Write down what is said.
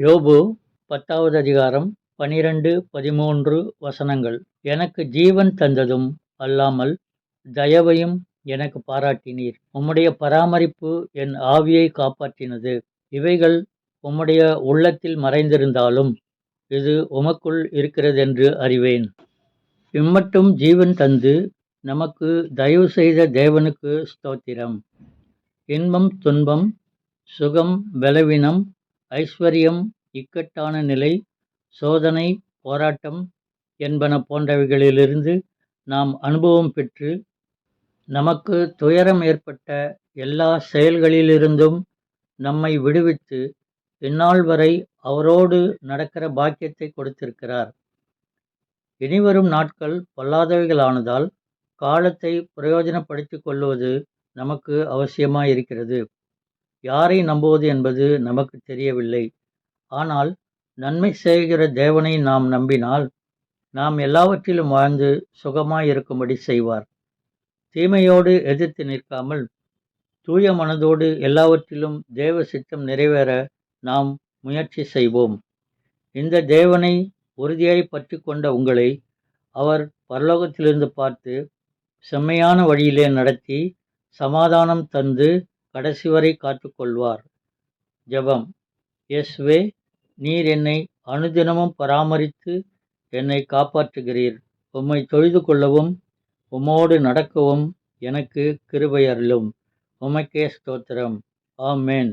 யோபு பத்தாவது அதிகாரம் பனிரெண்டு பதிமூன்று வசனங்கள். எனக்கு ஜீவன் தந்ததும் அல்லாமல் தயவையும் எனக்கு பாராட்டினீர். உம்முடைய பராமரிப்பு என் ஆவியை காப்பாற்றினது. இவைகள் உம்முடைய உள்ளத்தில் மறைந்திருந்தாலும் இது உமக்குள் இருக்கிறதென்று அறிவேன். இம்மட்டும் ஜீவன் தந்து நமக்கு தயவு செய்த தேவனுக்கு ஸ்தோத்திரம். இன்பம் துன்பம் சுகம் பலவீனம் ஐஸ்வர்யம் இக்கட்டான நிலை சோதனை போராட்டம் என்பன போன்றவைகளிலிருந்து நாம் அனுபவம் பெற்று நமக்கு துயரம் ஏற்பட்ட எல்லா செயல்களிலிருந்தும் நம்மை விடுவித்து இந்நாள் வரை அவரோடு நடக்கிற பாக்கியத்தை கொடுத்திருக்கிறார். இனிவரும் நாட்கள் பொல்லாதவைகளானதால் காலத்தை பிரயோஜனப்படுத்திக் கொள்வது நமக்கு அவசியமாயிருக்கிறது. யாரை நம்புவது என்பது நமக்கு தெரியவில்லை. ஆனால் நன்மை செய்கிற தேவனை நாம் நம்பினால் நாம் எல்லாவற்றிலும் வாழ்ந்து சுகமாயிருக்கும்படி செய்வார். தீமையோடு எதிர்த்து நிற்காமல் தூய மனதோடு எல்லாவற்றிலும் தேவ சித்தம் நிறைவேற நாம் முயற்சி செய்வோம். இந்த தேவனை உறுதியாய் பற்றி கொண்ட உங்களை அவர் பரலோகத்திலிருந்து பார்த்து செம்மையான வழியிலே நடத்தி சமாதானம் தந்து கடைசி வரை காத்துக்கொள்வார். ஜெபம். எஸ்வே நீர் என்னை அனுதினமும் பராமரித்து என்னை காப்பாற்றுகிறீர். உம்மை தொழுது கொள்ளவும் உம்மோடு நடக்கவும் எனக்கு கிருபையருளும் உமக்கே ஸ்தோத்திரம். ஆமேன்.